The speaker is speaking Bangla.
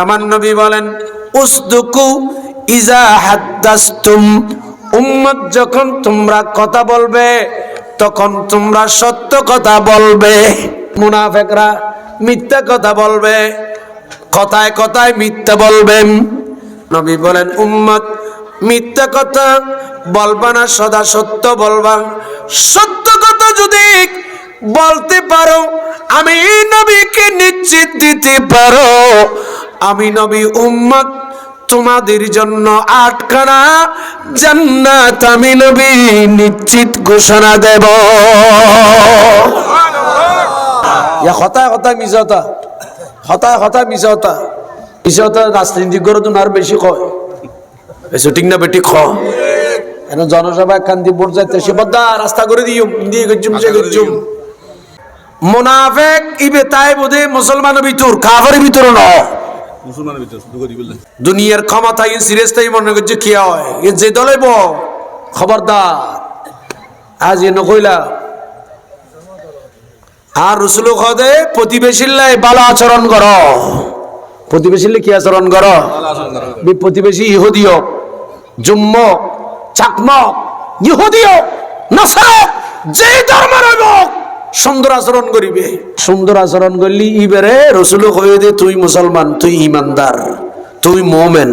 আমার নবী বলেন, উসদুকু ইজা হাদ্দাস্তুম। উম্মত যখন তোমরা কথা বলবে, তখন তোমরা সত্য কথা বলবে। মুনাফেকরা মিথ্যা কথা বলবে, কথায় কথায় মিথ্যা বলবেন নবী বলেন, উম্মত, মিথ্যা কথা বলবা না, সদা সত্য বলবা। সত্য কথা যদি বলতে পারো, আমি নবীকে নিশ্চিত দিতে পারো। আমি নবী উম্মত, তোমাদের জন্য আটখানা জান্নাত আমি নবী নিশ্চিত ঘোষণা দেব। হতায় হতায় মিশতা হতায় হতায় মিশতা মিশতা রাজনীতি করে তো আর বেশি কয়। বেশি না বেটি খ। এন জনসভা কান্দি বোর্ড যাইতে সে বদ্দা রাস্তা করে দিও, দিয়ে গজুম সে গজুম মোনাফেক ইবে তাই বোধে মুসলমান ভিতর কাফের ভিতর ন। মুসলমানের ভিতরে দুগো দিবিল্লা দুনিয়ার ক্ষমতা ইন সিরিয়াস তাই মনে করছে কি হয়? এ যে দলে ব খবরদার। আজ এ নকইলা। আর রসুল খদে প্রতিবেশীর লাই ভালো আচরণ কর। প্রতিবেশীর কি আচরণ কর? প্রতিবেশী ইহুদিও জুম্মক চাকমক ইহুদিও নাসারক যে ধর্ম রইব সুন্দর আচরণ করিবে। সুন্দর আচরণ করলি ইবারে রসুল কয়ে দে, তুই মুসলমান, তুই ইমানদার, তুই মোমেন।